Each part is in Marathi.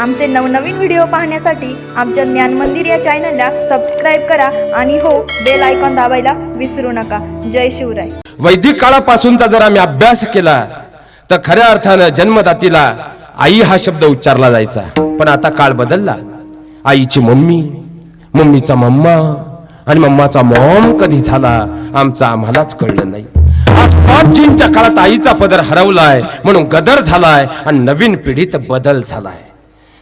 आमचे नवनवीन व्हिडिओ पाहण्यासाठी आमच्या ज्ञान मंदिर या चॅनलला सबस्क्राईब करा आणि हो बेल आयकॉन दाबायला विसरू नका. जय शिवराय. वैदिक काळापासूनचा जर आम्ही अभ्यास केला तर खऱ्या अर्थानं जन्मदातीला आई हा शब्द उच्चारला जायचा. पण आता काळ बदलला. आईची मम्मी मम्मीचा मम्मा आणि मम्माचा मॉम कधी झाला आमचा आम्हालाच कळलं नाही. आज पॉपजींच्या काळात आईचा पदर हरवलाय म्हणून गदर झालाय आणि नवीन पिढीत बदल झालाय.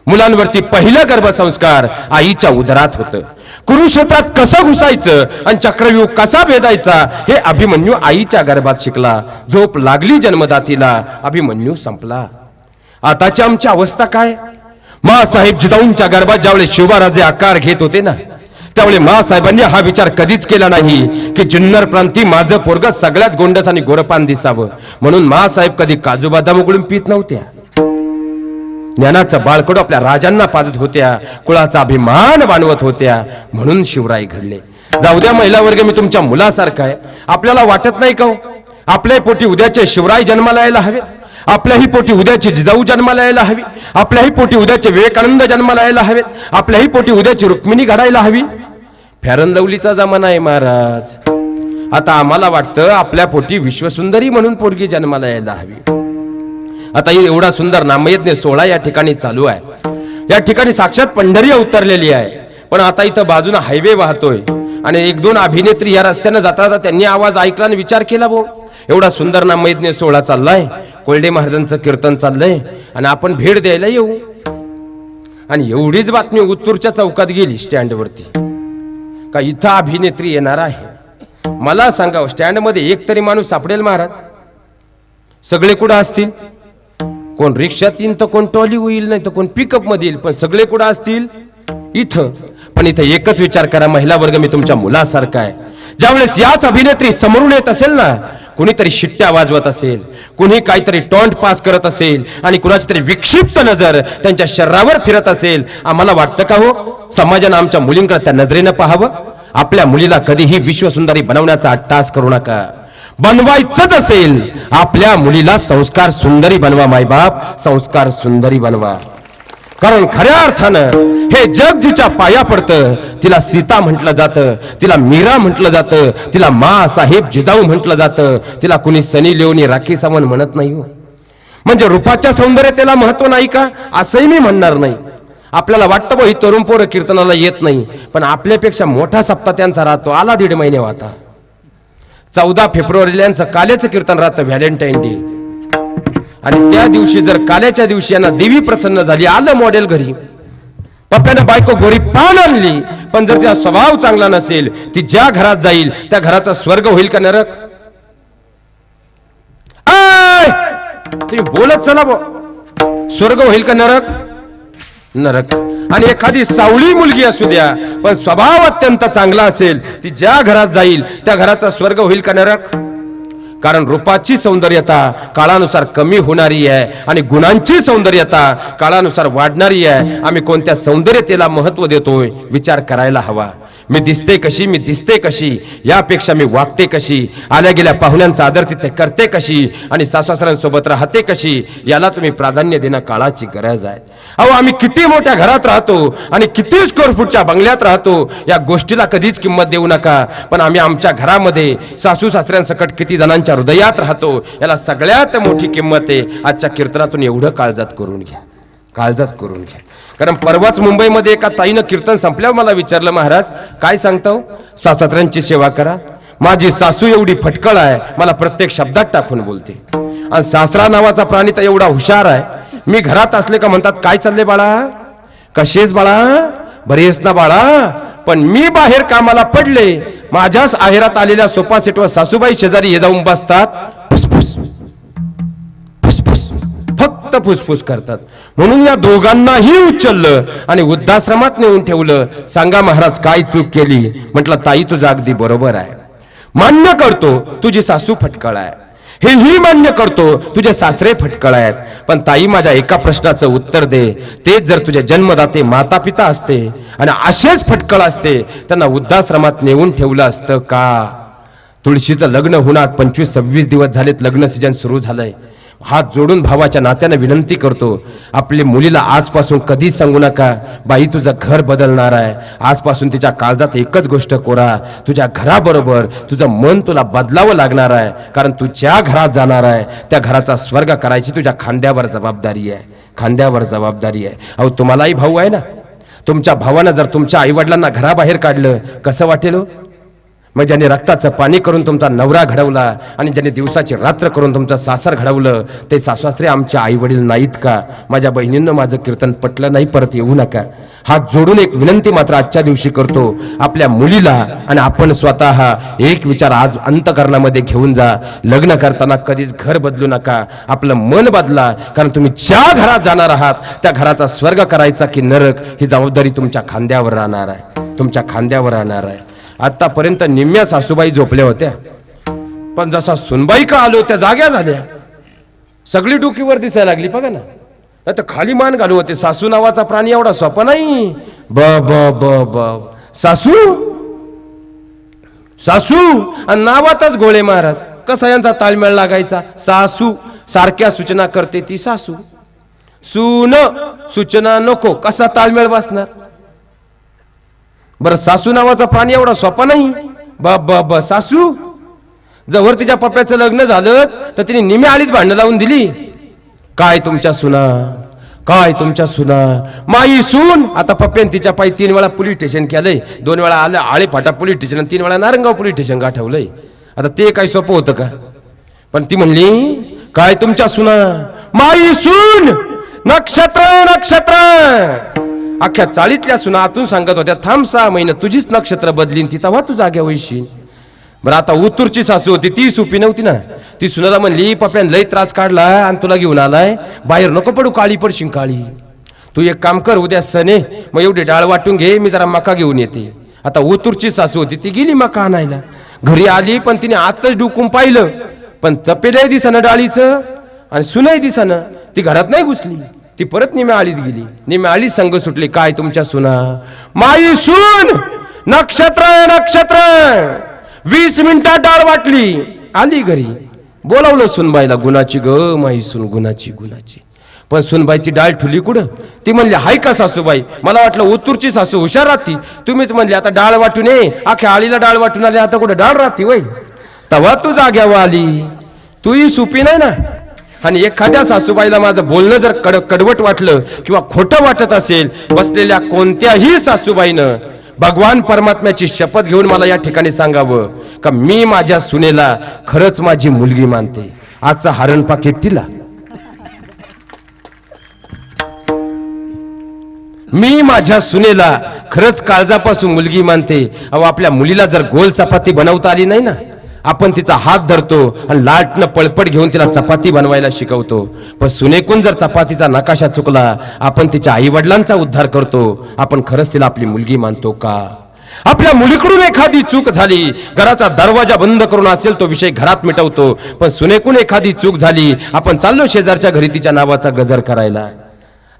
मुलांवरती पहिलं गर्भसंस्कार आईच्या उदरात होतं. कुरुक्षेत्रात कसं घुसायचं आणि चक्रव्यूह कसा भेदायचा हे अभिमन्यू आईच्या गर्भात शिकला. झोप लागली जन्मदातीला अभिमन्यू संपला. आताची आमची अवस्था काय? मासाहेब जुदाऊंच्या गर्भात ज्यावेळेस शिवबाराजे आकार घेत होते ना त्यामुळे मासाहेबांनी हा विचार कधीच केला नाही की जुन्नर प्रांती माझं पोरग सगळ्यात गोंडस आणि गोरपान दिसावं. म्हणून मासाहेब कधी काजू बदाम उघडून पित नव्हत्या. ज्ञानाचं बाळकडू आपल्या राजांना पाजत होत्या. कुळाचा अभिमान बाणवत होत्या. म्हणून शिवराय घडले. जाऊ द्या महिला वर्ग मी तुमच्या मुलासारखा आहे. आपल्याला वाटत नाही का हो? आपल्याही आपल्या पोटी उद्याचे शिवराय जन्माला यायला हवे. आपल्याही पोटी उद्याचे जिजाऊ जन्माला यायला हवी. आपल्याही पोटी उद्याचे विवेकानंद जन्माला यायला हवेत आपल्याही पोटी उद्याची रुक्मिणी घडायला हवी. फॅरन लवलीचा जमाना आहे महाराज. आता आम्हाला वाटतं आपल्या पोटी विश्वसुंदरी म्हणून पोरगी जन्माला यायला हवी. आता एवढा सुंदर नामयज्ञ सोहळा या ठिकाणी चालू आहे. या ठिकाणी साक्षात पंढरी उतरलेली आहे. पण आता इथं बाजूने हायवे वाहतोय. आणि एक दोन अभिनेत्री या रस्त्यानं जाता जाता त्यांनी आवाज ऐकला आणि विचार केला भाऊ एवढा सुंदर नामयज्ञ सोहळा चाललाय. कोल्डे महाराजांचं कीर्तन चाललंय. आणि आपण भेट द्यायला येऊ. आणि एवढीच बातमी उत्तूरच्या चौकात गेली स्टँडवरती. का इथं अभिनेत्री येणार आहे? मला सांगा स्टँडमध्ये एक तरी माणूस सापडेल महाराज? सगळे कुठं असतील? कोण रिक्षात येईल तर कोण टॉली होईल नाही तर कोण पिकअपमध्ये येईल पण सगळे कुठं असतील? इथं. पण इथं एकच विचार करा महिला वर्ग मी तुमच्या मुलासारखा आहे. ज्यावेळेस याच अभिनेत्री समोरून येत असेल ना कुणीतरी शिट्ट्या वाजवत असेल कुणी काहीतरी टॉन्ट पास करत असेल आणि कुणाची तरी विक्षिप्त नजर त्यांच्या शरीरावर फिरत असेल आम्हाला वाटतं का हो? समाजानं आमच्या मुलींकडे त्या नजरेनं पाहावं? आपल्या मुलीला कधीही विश्वसुंदरी बनवण्याचा अट्टास करू नका. बनवायचंच असेल. आपल्या मुलीला संस्कार सुंदरी बनवा मायबाप संस्कार सुंदरी बनवा. कारण खऱ्या अर्थानं हे जग जिच्या पाया पडतं तिला सीता म्हटलं जातं तिला मीरा म्हटलं जातं तिला मा साहेब जिजाऊ म्हटलं जातं तिला कुणी सनी लिओनी राखी सावंत म्हणत नाही हो. म्हणजे रूपाच्या सौंदर्यतेला महत्त्व नाही का? असंही मी म्हणणार नाही. आपल्याला वाटतं बघ ही तरुण पोरं कीर्तनाला येत नाही पण आपल्यापेक्षा मोठा सप्ताह त्यांचा राहतो आला दीड महिने वाता. चौदा फेब्रुवारीला यांचं काल्याचं कीर्तन राहतं व्हॅलेंटाईन डे. आणि त्या दिवशी जर काल्याच्या दिवशी यांना देवी प्रसन्न झाली आलं मॉडेल घरी. पप्प्यानं बायको गोरी पान आणली पण जर तिचा स्वभाव चांगला नसेल ती ज्या घरात जाईल त्या घराचा स्वर्ग होईल का नरक? आय! तुम्ही बोलत चला बो. स्वर्ग होईल का नरक? नरक. आणि एखादी सावळी मुलगी असू द्या पण स्वभाव अत्यंत चांगला असेल ती ज्या घरात जाईल त्या घराचा स्वर्ग होईल का नरक? कारण रूपाची सौंदर्यता काळानुसार कमी होणारी आहे आणि गुणांची सौंदर्यता काळानुसार वाढणारी आहे. आम्ही कोणत्या सौंदर्यतेला महत्त्व देतोय? विचार करायला हवा. मी दिसते कशी मी दिसते कशी यापेक्षा मी वागते कशी आल्या गेल्या पाहुण्यांचा आदर तिथे करते कशी आणि सासवासऱ्यांसोबत राहते कशी याला तुम्ही प्राधान्य देणं काळाची गरज आहे. अहो आम्ही किती मोठ्या घरात राहतो आणि किती स्क्वेअर फूटच्या बंगल्यात राहतो या गोष्टीला कधीच किंमत देऊ नका. पण आम्ही आमच्या घरामध्ये सासू सासऱ्यांसकट किती जणांच्या हृदयात राहतो याला सगळ्यात मोठी किंमत आहे. आजच्या कीर्तनातून एवढं काळजात करून घ्या. काळजात करून घ्या. कारण परवाच मुंबईमध्ये एका ताईनं कीर्तन संपल्यावर मला विचारलं महाराज काय सांगतो सासऱ्यांची सेवा करा. माझी सासू एवढी फटकळ आहे मला प्रत्येक शब्दात टाकून बोलते. आणि सासरा नावाचा प्राणी तर एवढा हुशार आहे. मी घरात असले का म्हणतात काय चालले बाळा? कसेच बाळा? बरेच ना बाळा? पण मी बाहेर कामाला पडले. माझ्याच आहेरात आलेल्या सोफा सेटवर सासूबाई शेजारी हे जाऊन बसतात. फक्त फुसफुस करतात. म्हणून या दोघांनाही उचललं आणि वृद्धाश्रमात नेऊन ठेवलं. सांगा महाराज काय चूक केली? म्हटलं ताई तुझा अगदी बरोबर आहे. मान्य करतो तुझी सासू फटकळ आहे हेही मान्य करतो तुझे सासरे फटकळ आहेत पण ताई माझ्या एका प्रश्नाचं उत्तर दे. तेच जर तुझे जन्मदाते माता पिता असते आणि असेच फटकळ असते त्यांना वृद्धाश्रमात नेऊन ठेवलं असतं का? तुळशीचं लग्न होणार पंचवीस सव्वीस दिवस झालेत लग्न सीजन सुरू झालंय. हात जोडून भावाच्या नात्यानं विनंती करतो आपल्या मुलीला आजपासून कधीच सांगू नका बाई तुझं घर बदलणार आहे आजपासून तिच्या काळजात एकच गोष्ट कोरा तुझ्या घराबरोबर तुझं मन तुला बदलावं लागणार आहे कारण तू ज्या घरात जाणार आहे त्या घराचा स्वर्ग करायची तुझ्या खांद्यावर जबाबदारी आहे खांद्यावर जबाबदारी आहे अहो तुम्हालाही भाऊ आहे ना तुमच्या भावानं जर तुमच्या आईवडिलांना घराबाहेर काढलं कसं वाटेल हो? मग ज्याने रक्ताचं पाणी करून तुमचा नवरा घडवला आणि ज्याने दिवसाची रात्र करून तुमचं सासर घडवलं ते सासवासरे आमचे आईवडील नाहीत का? माझ्या बहिणींना माझं कीर्तन पटलं नाही परत येऊ नका. हात जोडून एक विनंती मात्र आजच्या दिवशी करतो. आपल्या मुलीला आणि आपण स्वतः एक विचार आज अंतकरणामध्ये घेऊन जा. लग्न करताना कधीच घर बदलू नका. आपलं मन बदला कारण तुम्ही ज्या घरात जाणार आहात त्या घराचा स्वर्ग करायचा की नरक ही जबाबदारी तुमच्या खांद्यावर राहणार आहे. तुमच्या खांद्यावर राहणार आहे. आतापर्यंत निम्म्या सासूबाई झोपल्या होत्या. पण जसा सुनबाई का आलो त्या जाग्या झाल्या. सगळी डोकीवर दिसायला लागली बघा ना. नाही तर खाली मान घालू होते. सासू नावाचा प्राणी एवढा सोपा नाही. ब ब ब ब. सासू? सासू? आणि नावातच गोळे महाराज. कसा यांचा ताळमेळ लागायचा? सासू सारख्या सूचना करते ती सासू. सून सूचना नको. कसा ताळमेळ बसणार? बरं सासू नावाचा प्राणी एवढा सोपा नाही. ब ब ब सासू जवळ तिच्या पप्प्याचं लग्न झालं तर तिने निम्या आळीत भांडणं लावून दिली. काय तुमच्या सुना? काय तुमच्या सुना? माई सून आता पप्प्यान तिच्या पायी तीन वेळा पोलीस स्टेशन केलंय. दोन वेळा आलं आळे फाटा पोलीस स्टेशन आणि तीन वेळा नारंगाव पोलीस स्टेशन गाठवलंय. आता ते काय सोपं होतं का? पण ती म्हणली काय तुमच्या सुना? माई सून नक्षत्र नक्षत्र. अख्ख्या चाळीतल्या सुना आतून सांगत होत्या थांब सहा महिने तुझीच नक्षत्र बदलीन ती तेव्हा तू जाग्या वैशील बरं आता उत्तूरची सासू होती ती सुपी नव्हती ना. ती सुनाला म्हणली पप्यान लई त्रास काढला आणि तुला घेऊन आलाय. बाहेर नको पडू काळी पडशील काळी. तू एक काम कर उद्या सणे मग एवढी डाळ वाटून घे मी जरा मका घेऊन येते. आता उतुरची सासू होती ती गेली मका आणायला. घरी आली पण तिने आतच डुकून पाहिलं. पण तपेलही दिसानं डाळीचं आणि सुनही दिसानं ती घरात नाही घुसली. ती परत निम्या आळीत गेली. निम्या आळीत संघ सुटली. काय तुमच्या सुना? माई सून! नक्षत्र नक्षत्र! वीस मिनिटात डाळ वाटली. आली घरी. बोलावलं सुनबाईला गुणाची ग माई सुन गुणाची गुणाची. पण सुनबाईची डाळ ठुली कुठं? ती म्हणली हाय का सासूबाई? मला वाटलं उत्तूरची सासू हुशार राहती. तुम्हीच म्हणले आता डाळ वाटून ये. अख्या आळीला डाळ वाटून आली. आता कुठं डाळ राहती वय? तवा तू जाग्यावर आली. तूही सुपी नाही ना? आणि एखाद्या सासूबाईला माझं बोलणं जर कड कडवट वाटलं किंवा खोटं वाटत असेल बसलेल्या कोणत्याही सासूबाईनं भगवान परमात्म्याची शपथ घेऊन मला या ठिकाणी सांगावं का मी माझ्या सुनेला खरंच माझी मुलगी मानते. आजचा हरण पाकिट तिला. मी माझ्या सुनेला खरंच काळजापासून मुलगी मानते. अहो आपल्या मुलीला जर गोल चपाती बनवता आली नाही ना आपण तिचा हात धरतो आणि लाटनं पळपट घेऊन तिला चपाती बनवायला शिकवतो. पण सुनेकून जर चपातीचा नकाशा चुकला आपण तिच्या आईवडिलांचा उद्धार करतो. आपण खरंच तिला आपली मुलगी मानतो का? आपल्या मुलीकडून एखादी चूक झाली घराचा दरवाजा बंद करून असेल तो विषय घरात मिटवतो. पण सुनेकून एखादी चूक झाली आपण चाललो शेजारच्या घरी तिच्या नावाचा गजर करायला.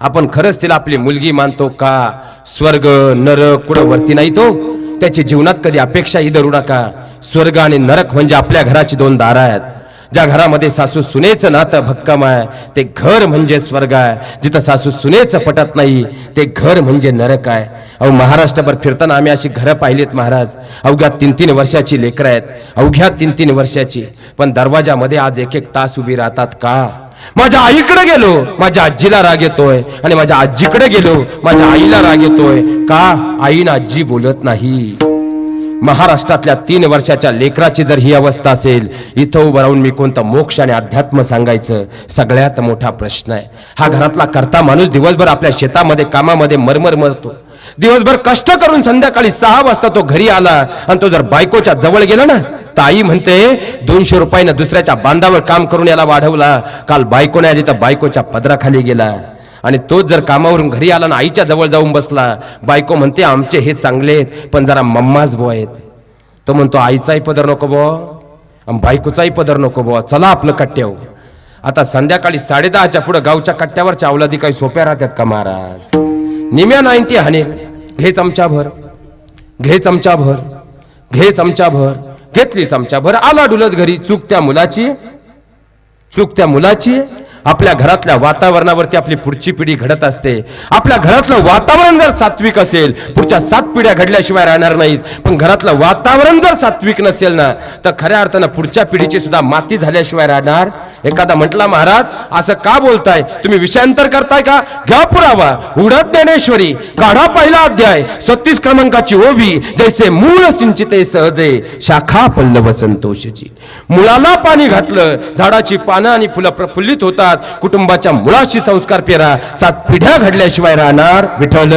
आपण खरंच तिला आपली मुलगी मानतो का? स्वर्ग नर कुठं वरती नाही तो? त्याची जीवनात कधी अपेक्षाही धरू नका. स्वर्ग आणि नरक म्हणजे आपल्या घराची दोन दारं आहेत. ज्या घरामध्ये सासू सुनेचं नातं भक्कम आहे ते घर म्हणजे स्वर्ग आहे. जिथं सासू सुनेचं पटत नाही ते घर म्हणजे नरक आहे. अहो महाराष्ट्रभर फिरताना आम्ही अशी घरं पाहिलीत महाराज. अवघ्या तीन तीन वर्षाची लेकरं आहेत. अवघ्या तीन तीन वर्षाची. पण दरवाजामध्ये आज एक एक तास उभी राहतात का? माझ्या आईकडे गेलो माझ्या आजीला राग येतोय. आणि माझ्या आजीकडे गेलो माझ्या आईला राग येतोय. का? आईनं आजी बोलत नाही. महाराष्ट्रातल्या तीन वर्षाच्या लेकराची जर ही अवस्था असेल इथं उभं राहून मी कोणतं मोक्ष आणि अध्यात्म सांगायचं? सगळ्यात मोठा प्रश्न आहे. हा घरातला करता माणूस दिवसभर आपल्या शेतामध्ये कामामध्ये मरमर मरतो. दिवसभर कष्ट करून संध्याकाळी सहा वाजता तो घरी आला आणि तो जर बायकोच्या जवळ गेला ना तर आई म्हणते दोनशे रुपयानं दुसऱ्याच्या बांधावर काम करून याला वाढवला. काल बायको नाही आली तर बायकोच्या पदराखाली गेला. आणि तोच जर कामावरून घरी आला ना आईच्या जवळ जाऊन बसला बायको म्हणते आमचे हे चांगले आहेत पण जरा मम्माच बो आहेत. तो म्हणतो आईचाही पदर नको बो आणि बायकोचाही पदर नको बो चला आपलं कट्ट्याव हो. आता संध्याकाळी साडेदहाच्या पुढं गावच्या कट्ट्यावर चावलादी काही सोप्या राहतात का महाराज? निम्या नाईन्टी हानेल घे चमचा भर घे चमचा भर घे चमचा भर घेतली चमचा भर आला डुलत घरी चूक त्या मुलाची चूक त्या मुलाची आहे आपल्या घरातल्या वातावरणावरती आपली पुढची पिढी घडत असते. आपल्या घरातलं वातावरण जर सात्विक असेल पुढच्या सात पिढ्या घडल्याशिवाय राहणार नाहीत. पण घरातलं वातावरण जर सात्विक नसेल ना तर खऱ्या अर्थानं पुढच्या पिढीची सुद्धा माती झाल्याशिवाय राहणार. एखादा म्हटला महाराज असं का बोलताय? तुम्ही विषयांतर करताय का? घ्या पुरावा. उडत ज्ञानेश्वरी काढा पहिला अध्याय. सत्तीस क्रमांकाची ओवी जैसे मूळ सिंचिते सहजे शाखा पल्लव संतोषची मुळाला पाणी घातलं झाडाची पानं आणि फुलं प्रफुल्लित होतात. कुटुंबाच्या मुळाशी संस्कार पेरा. सात पिढ्या घडल्याशिवाय राहणार विठ्ठल.